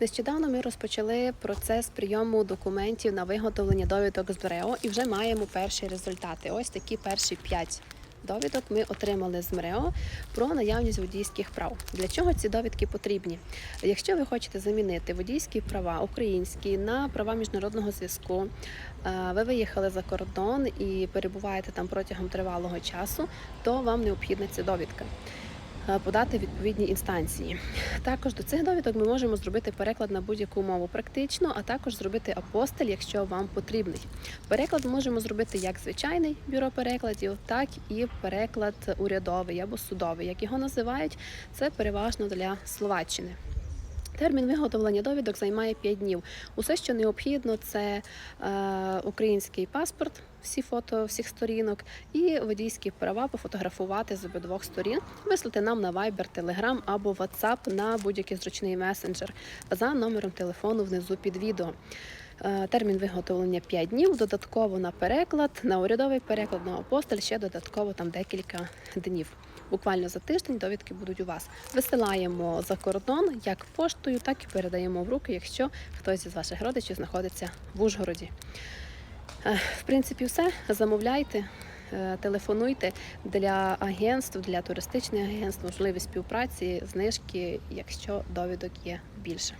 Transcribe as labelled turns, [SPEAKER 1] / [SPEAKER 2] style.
[SPEAKER 1] Нещодавно ми розпочали процес прийому документів на виготовлення довідок з МРЕО і вже маємо перші результати. Ось такі перші п'ять довідок ми отримали з МРЕО про наявність водійських прав. Для чого ці довідки потрібні? Якщо ви хочете замінити водійські права українські на права міжнародного зв'язку, е, ви виїхали за кордон і перебуваєте там протягом тривалого часу, то вам необхідна ця довідка. Е, Подати відповідні інстанції. Також до цих довідок ми можемо зробити переклад на будь-яку мову практично, а також зробити апостиль, якщо вам потрібний. Переклад можемо зробити як звичайний бюро перекладів, так і переклад урядовий або судовий, як його називають. Це переважно для Словаччини. Термін виготовлення довідок займає 5 днів. Усе, що необхідно, це е, український паспорт, всі фото всіх сторінок, і водійські права пофотографувати з обидвох сторін, вислати нам на Viber, Telegram або WhatsApp на будь-який зручний месенджер за номером телефону внизу під відео. Е, Термін виготовлення 5 днів, додатково на переклад, на урядовий переклад, на апостоль ще додатково там декілька днів. Буквально за тиждень довідки будуть у вас. Висилаємо за кордон як поштою, так і передаємо в руки, якщо хтось із ваших родичів знаходиться в Ужгороді. Е, В принципі, все. Замовляйте, е, телефонуйте для агентств, для туристичних агентств, можливі співпраці, знижки, якщо довідок є більше.